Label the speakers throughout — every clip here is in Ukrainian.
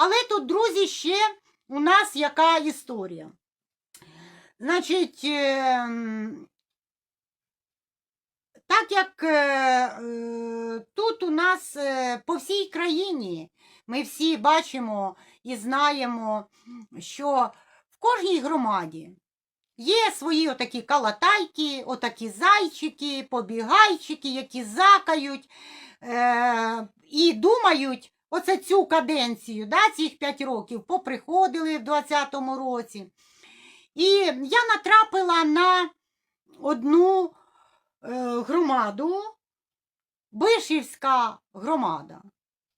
Speaker 1: Але тут, друзі, ще у нас яка історія. Значить, ем, так як е, е, тут у нас е, по всій країні ми всі бачимо і знаємо, що в кожній громаді є свої отакі калатайки, отакі зайчики, побігайчики, які закають е, і думають, оце цю каденцію, да, цих 5 років поприходили в 20-му році. І я натрапила на одну е, громаду, Бишівська громада.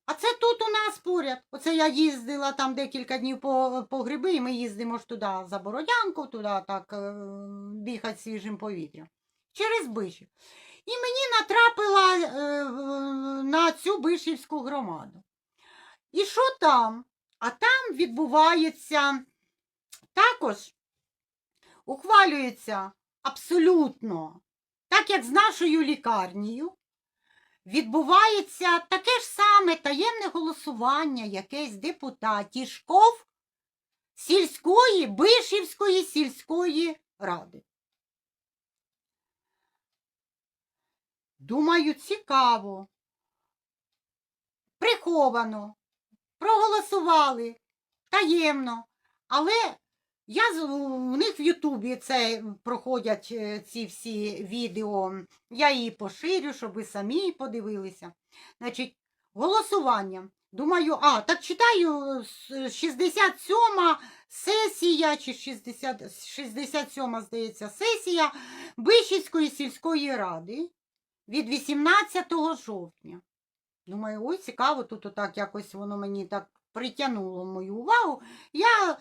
Speaker 1: А це тут у нас поряд. Оце я їздила там декілька днів по, по гриби, і ми їздимо ж туди за Бородянку, туди так е, дихати свіжим повітрям. Через Бишів. І мені натрапила е, на цю Бишівську громаду. І що там? А там відбувається також ухвалюється абсолютно, так як з нашою лікарнею, відбувається таке ж саме таємне голосування якесь депутатішков сільської, Бишівської сільської ради. Думаю, цікаво. Приховано, проголосували таємно, але я у них в Ютубі це проходять е, ці всі відео. Я її поширю, щоб ви самі подивилися. Значить, голосування. Думаю, а, так читаю с- 67 сесія, чи 60, 67, здається, сесія Бишівської сільської ради від 18 жовтня. Думаю, ой, цікаво, тут отак якось воно мені так притягнуло мою увагу. Я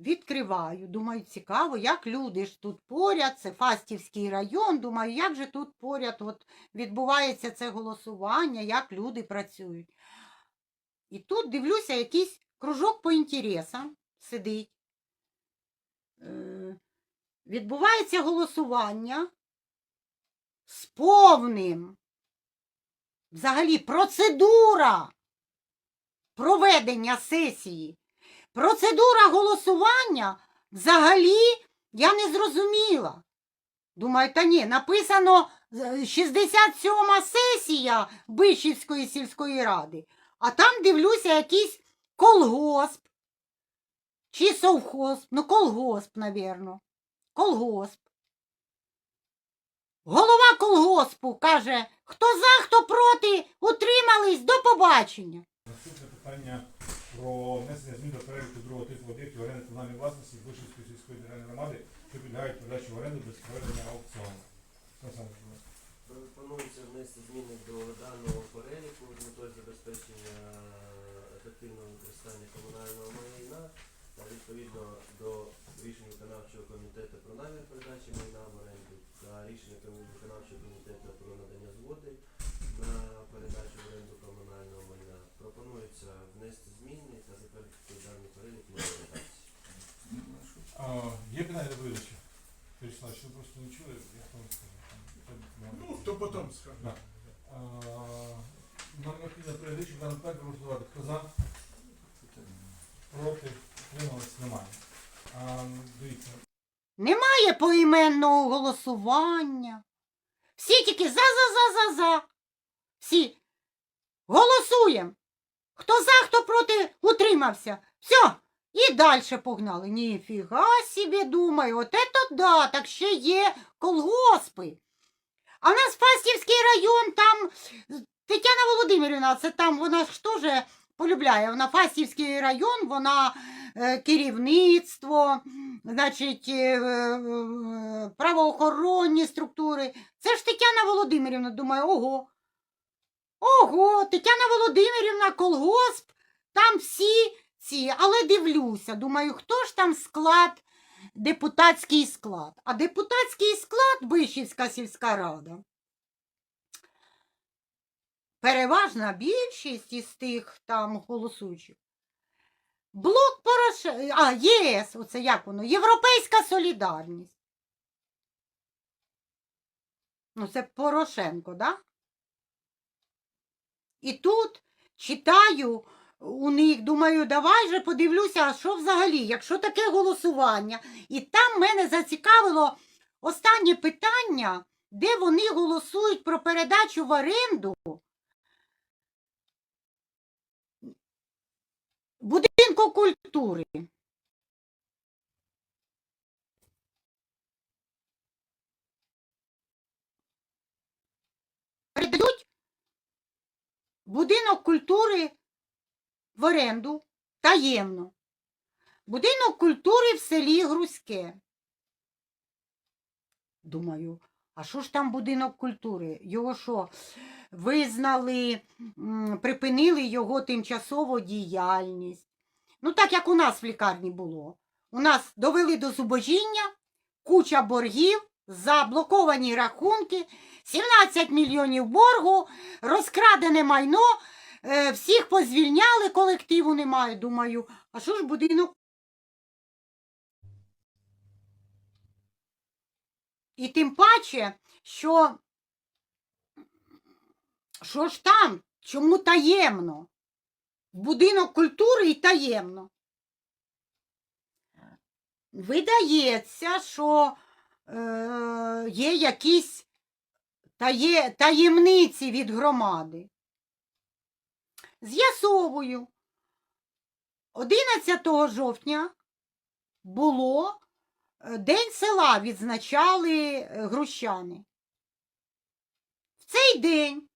Speaker 1: відкриваю, думаю, цікаво, як люди ж тут поряд, це Фастівський район. Думаю, як же тут поряд от відбувається це голосування, як люди працюють. І тут дивлюся, якийсь кружок по інтересам сидить. Е, відбувається голосування з повним. Взагалі процедура проведення сесії. Процедура голосування взагалі я не зрозуміла. Думаю, та ні, написано е, 67 сесія Бишівської сільської ради, а там дивлюся якийсь колгосп чи совхоз, ну колгосп, навірно. Колгосп. Голова колгоспу каже, хто за, хто проти, утримались, до побачення.
Speaker 2: Наступне питання про внесення змін до переліку другого типу об'єктів оренди комунальної власності Вишівської сільської державної громади, що підлягають передачі в оренду без проведення аукціону.
Speaker 3: Пропонується внести зміни до даного переліку з метою забезпечення ефективного використання комунального майна та відповідно до рішень виконавчого комітету про намір передачі майна в оренду та рішення ком- виконавчого комітету про надання згоди на передачу в оренду комунального майна. Пропонується внести зміни та затвердити даний перелік на редакції.
Speaker 2: Є питання до доповідача? Вячеслав, що ви просто не чули, я вам скажу.
Speaker 4: Ну, то потім скажу.
Speaker 2: Да. А, Нам необхідно передачу даний проект голосувати. Хто за? Проти? Утримались? Немає. А, Дивіться,
Speaker 1: Немає поіменного голосування. Всі тільки за-за-за-за-за. Всі. Голосуємо. Хто за, хто проти, утримався. Все. І далі погнали. Ніфіга собі думаю, от это да, так ще є колгоспи. А в нас Фастівський район, там Тетяна Володимирівна, це там вона ж теж полюбляє. Вона Фастівський район, вона е, керівництво, значить, е, е, правоохоронні структури. Це ж Тетяна Володимирівна, думаю, ого. Ого, Тетяна Володимирівна, колгосп, там всі ці, але дивлюся, думаю, хто ж там склад, депутатський склад. А депутатський склад Бишівська сільська рада. Переважна більшість із тих там голосуючих. Блок Порошенка, а, ЄС, оце як воно, Європейська солідарність. Ну, це Порошенко, да? І тут читаю у них. Думаю, давай же подивлюся, а що взагалі, якщо таке голосування. І там мене зацікавило останнє питання, де вони голосують про передачу в оренду будинку культури. Передають будинок культури в оренду таємно. Будинок культури в селі Грузьке. Думаю, а що ж там будинок культури? Його що, визнали, припинили його тимчасову діяльність. Ну, так як у нас в лікарні було. У нас довели до зубожіння, куча боргів, заблоковані рахунки, 17 мільйонів боргу, розкрадене майно, е, всіх позвільняли, колективу немає. Думаю, а що ж будинок? І тим паче, що що ж там? Чому таємно? Будинок культури і таємно. Видається, що е, є якісь тає, таємниці від громади. З'ясовую, 11 жовтня було е, День села відзначали е, грущани. В цей день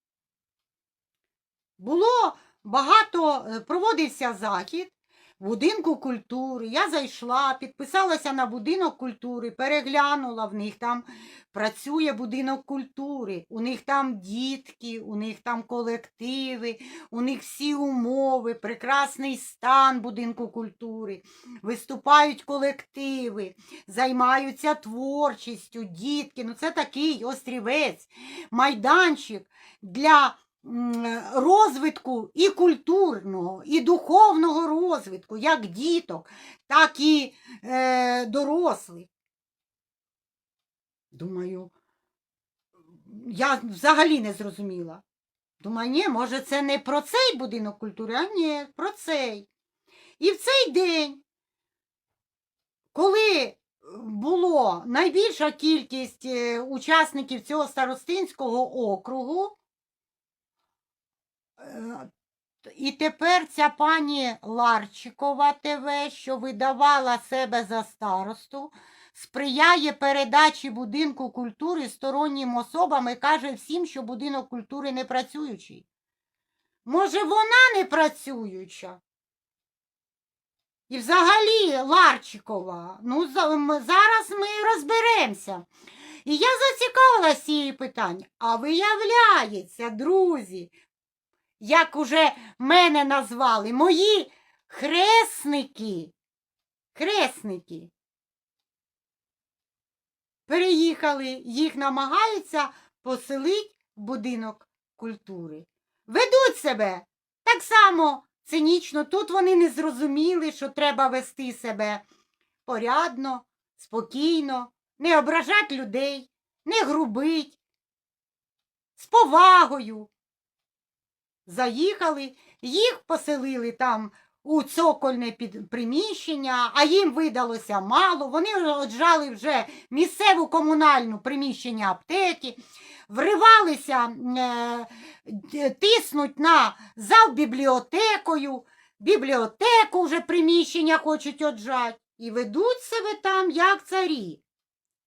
Speaker 1: було багато, е, проводився захід будинку культури. Я зайшла, підписалася на будинок культури, переглянула в них там працює будинок культури, у них там дітки, у них там колективи, у них всі умови, прекрасний стан будинку культури, виступають колективи, займаються творчістю, дітки. Ну це такий острівець, майданчик для розвитку і культурного, і духовного розвитку, як діток, так і е, дорослих. Думаю, я взагалі не зрозуміла. Думаю, ні, може, це не про цей будинок культури, а ні, про цей. І в цей день, коли було найбільша кількість е, учасників цього старостинського округу, і тепер ця пані Ларчикова ТВ, що видавала себе за старосту, сприяє передачі будинку культури стороннім особам і каже всім, що будинок культури не працюючий. Може, вона не працююча? І взагалі Ларчикова, ну зараз ми розберемося. І я зацікавилася цією питанням. А виявляється, друзі, як уже мене назвали, мої хресники, хресники переїхали, їх намагаються поселити в будинок культури. Ведуть себе так само цинічно. Тут вони не зрозуміли, що треба вести себе порядно, спокійно, не ображати людей, не грубить, з повагою. Заїхали, їх поселили там у цокольне приміщення, а їм видалося мало. Вони оджали вже місцеву комунальну приміщення аптеки, вривалися, е, тиснуть на зал бібліотекою, бібліотеку вже приміщення хочуть оджати і ведуть себе там як царі.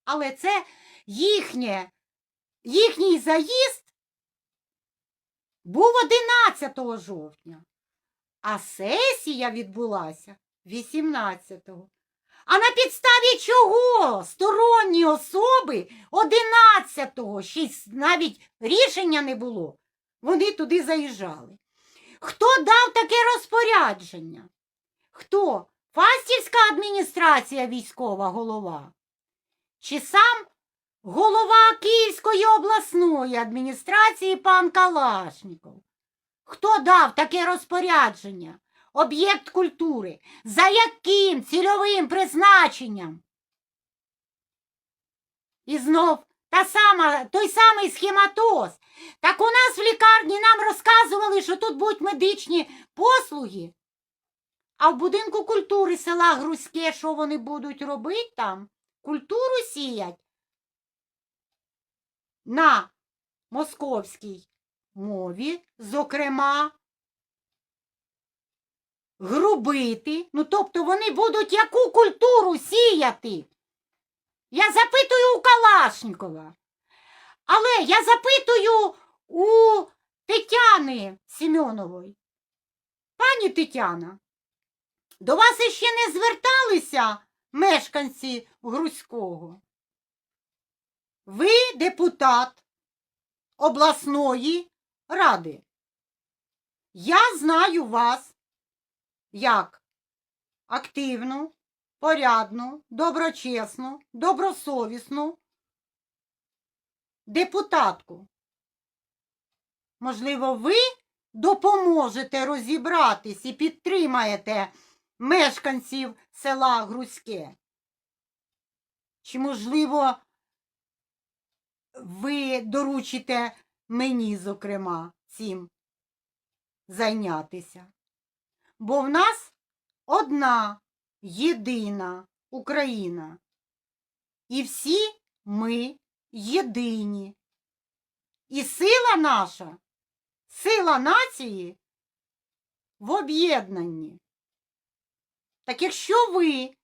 Speaker 1: Але це їхнє, їхній заїзд був 11 жовтня, а сесія відбулася 18-го. А на підставі чого сторонні особи 11-го, ще навіть рішення не було, вони туди заїжджали. Хто дав таке розпорядження? Хто? Фастівська адміністрація військова голова? Чи сам голова Київської обласної адміністрації пан Калашніков? Хто дав таке розпорядження? Об'єкт культури. За яким цільовим призначенням? І знов та сама, той самий схематоз. Так у нас в лікарні нам розказували, що тут будуть медичні послуги. А в будинку культури села Грузьке, що вони будуть робити там? Культуру сіять на московській мові, зокрема, грубити. Ну, тобто вони будуть яку культуру сіяти? Я запитую у Калашникова. Але я запитую у Тетяни Сімьонової. Пані Тетяна, до вас іще не зверталися мешканці Грузького? Ви депутат обласної ради. Я знаю вас як активну, порядну, доброчесну, добросовісну депутатку. Можливо, ви допоможете розібратись і підтримаєте мешканців села Грузьке? Чи, можливо, ви доручите мені, зокрема, цим зайнятися? Бо в нас одна єдина Україна. І всі ми єдині. І сила наша, сила нації в об'єднанні. Так якщо ви,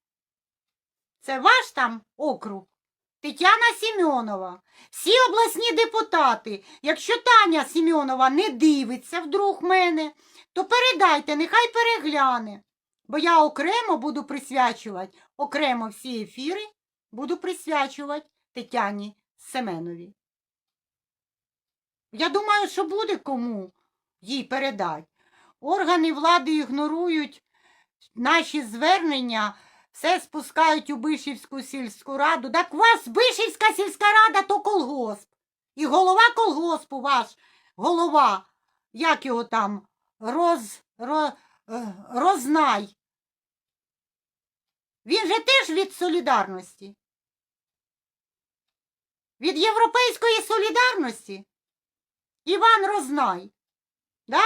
Speaker 1: це ваш там округ, Тетяна Сімьонова, всі обласні депутати, якщо Таня Сімьонова не дивиться вдруг мене, то передайте, нехай перегляне. Бо я окремо буду присвячувати, окремо всі ефіри буду присвячувати Тетяні Семенові. Я думаю, що буде кому їй передати. Органи влади ігнорують наші звернення, все спускають у Бишівську сільську раду. Так у вас Бишівська сільська рада то колгосп. І голова колгоспу ваш, голова, як його там, роз, роз, рознай. Він же теж від солідарності. Від Європейської солідарності. Іван Рознай. Да?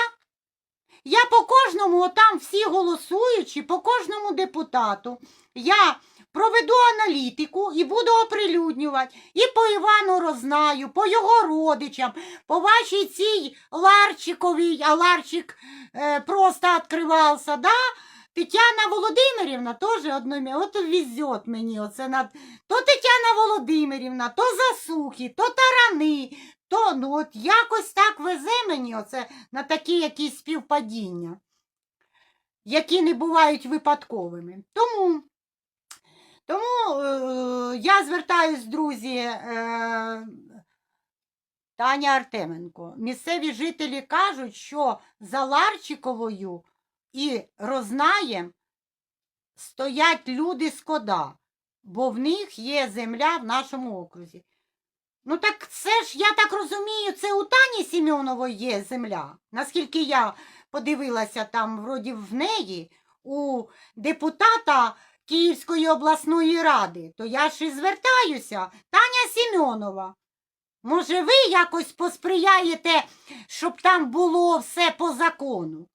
Speaker 1: Я по кожному, там всі голосуючі, по кожному депутату, я проведу аналітику і буду оприлюднювати і по Івану Рознаю, по його родичам, по вашій цій Ларчиковій, а Ларчик е, просто відкривався, да? Тетяна Володимирівна теж одними, от везет мені оце над... То Тетяна Володимирівна, то засухи, то тарани, то ну от якось так везе мені оце на такі якісь співпадіння, які не бувають випадковими. Тому, тому е, я звертаюсь, друзі, е, Таня Артеменко. Місцеві жителі кажуть, що за Ларчиковою і Рознаєм стоять люди з кода, бо в них є земля в нашому окрузі. Ну так це ж, я так розумію, це у Тані Сімьонової є земля. Наскільки я подивилася там, вроді в неї, у депутата Київської обласної ради, то я ж і звертаюся. Таня Сімьонова. Може, ви якось посприяєте, щоб там було все по закону?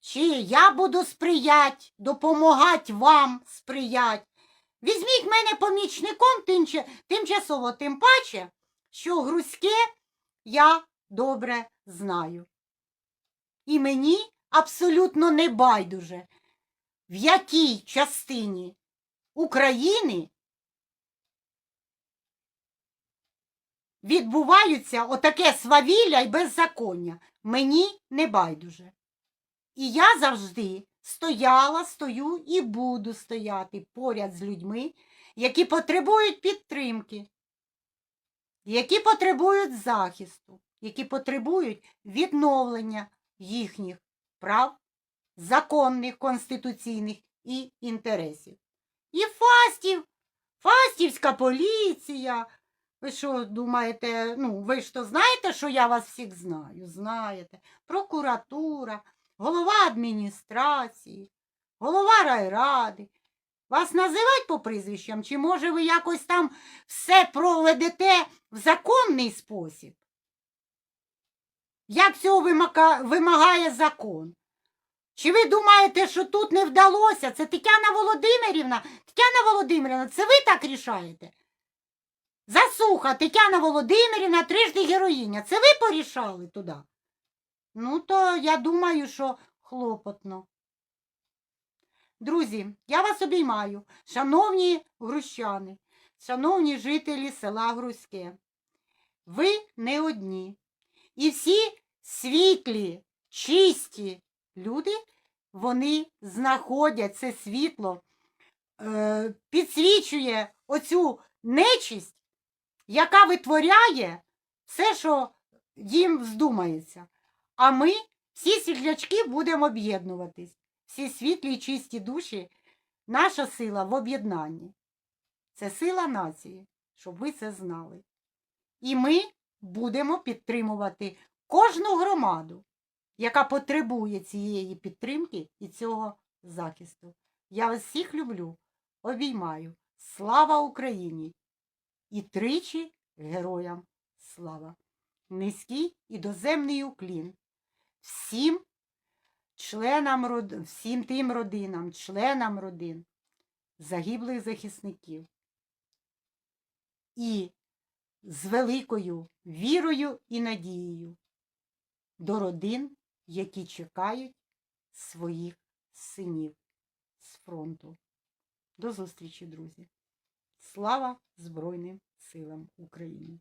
Speaker 1: Чи я буду сприяти, допомагати вам сприяти? Візьміть мене помічником тимча- тимчасово, тим паче, що грузьке я добре знаю. І мені абсолютно не байдуже, в якій частині України відбуваються отаке свавілля і беззаконня. Мені не байдуже. І я завжди стояла, стою і буду стояти поряд з людьми, які потребують підтримки, які потребують захисту, які потребують відновлення їхніх прав, законних, конституційних і інтересів. І Фастів, Фастівська поліція. Ви що думаєте, ну, ви ж то знаєте, що я вас всіх знаю? Знаєте. Прокуратура, голова адміністрації, голова райради. Вас називають по прізвищам, чи може ви якось там все проведете в законний спосіб? Як цього вимагає закон? Чи ви думаєте, що тут не вдалося? Це Тетяна Володимирівна. Тетяна Володимирівна, це ви так рішаєте? Засуха, Тетяна Володимирівна, трижди героїня. Це ви порішали туди? Ну, то я думаю, що хлопотно. Друзі, я вас обіймаю, шановні грущани, шановні жителі села Грузьке. Ви не одні. І всі світлі, чисті люди, вони знаходять це світло, е, підсвічує оцю нечисть, яка витворяє все, що їм вздумається. А ми, всі світлячки, будемо об'єднуватись. Всі світлі і чисті душі, наша сила в об'єднанні. Це сила нації, щоб ви це знали. І ми будемо підтримувати кожну громаду, яка потребує цієї підтримки і цього захисту. Я вас всіх люблю, обіймаю. Слава Україні! І тричі героям слава! Низький і доземний уклін всім членам род... всім тим родинам, членам родин загиблих захисників. І з великою вірою і надією до родин, які чекають своїх синів з фронту. До зустрічі, друзі! Слава Збройним силам України!